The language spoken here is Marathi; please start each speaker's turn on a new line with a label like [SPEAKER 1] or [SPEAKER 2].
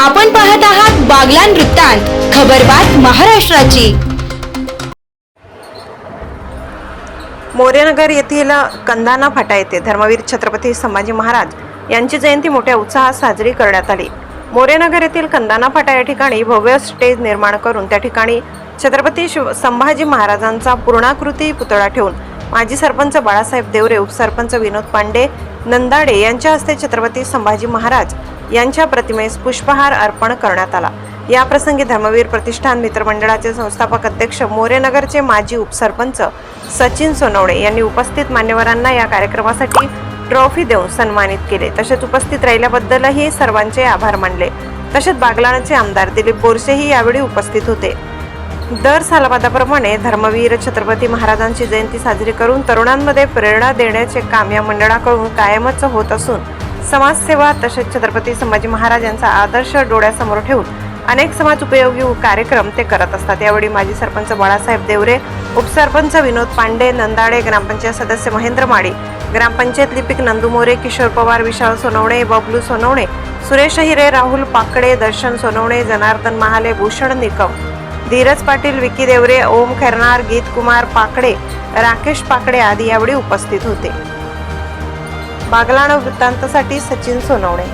[SPEAKER 1] आपण पाहत आहात बागलान वृत्तांत खबरबात महाराष्ट्राची.
[SPEAKER 2] मोरेनगर येथील कंदाना फाटा येथे धर्मवीर छत्रपती संभाजी महाराज यांची जयंती मोठ्या उत्साहात साजरी करण्यात आली. मोरेनगर येथील कंदाना फाटा या ठिकाणी भव्य स्टेज निर्माण करून त्या ठिकाणी छत्रपती शिव संभाजी महाराजांचा पूर्णाकृती पुतळा ठेवून माजी सरपंच बाळासाहेब देवरे उपसरपंच विनोद पांडे नंदाडे यांच्या हस्ते छत्रपती संभाजी महाराज यांच्या प्रतिमेस पुष्पहार अर्पण करण्यात आला. याप्रसंगी धर्मवीर प्रतिष्ठान मित्रमंडळाचे संस्थापक अध्यक्ष मोरेनगरचे माजी उपसरपंच सचिन सोनवणे यांनी उपस्थित मान्यवरांना या कार्यक्रमासाठी ट्रॉफी देऊन सन्मानित केले. तसेच उपस्थित राहिल्याबद्दलही सर्वांचे आभार मानले. तसेच बागलाणचे आमदार दिलीप बोरसेही यावेळी उपस्थित होते. दर सालवादाप्रमाणे धर्मवीर छत्रपती महाराजांची जयंती साजरी करून तरुणांमध्ये प्रेरणा देण्याचे काम या मंडळाकडून कायमच होत असून समाजसेवा तसेच छत्रपती संभाजी महाराज यांचा आदर्श डोळ्यासमोर ठेवून अनेक समाज उपयोगी कार्यक्रम ते करत असतात. यावेळी माजी सरपंच बाळासाहेब देवरे उपसरपंच विनोद पांडे नंदाडे ग्रामपंचायत सदस्य महेंद्र माळी ग्रामपंचायत लिपिक नंदू मोरे किशोर पवार विशाल सोनवणे बबलू सोनवणे सुरेश हिरे राहुल पाकडे दर्शन सोनवणे जनार्दन महाले भूषण निकम धीरज पाटील विकी देवरे ओम खैरनार गीत कुमार पाकडे राकेश पाकडे आदी यावेळी उपस्थित होते. बागलाण वृत्तांतासाठी सचिन सोनवणे.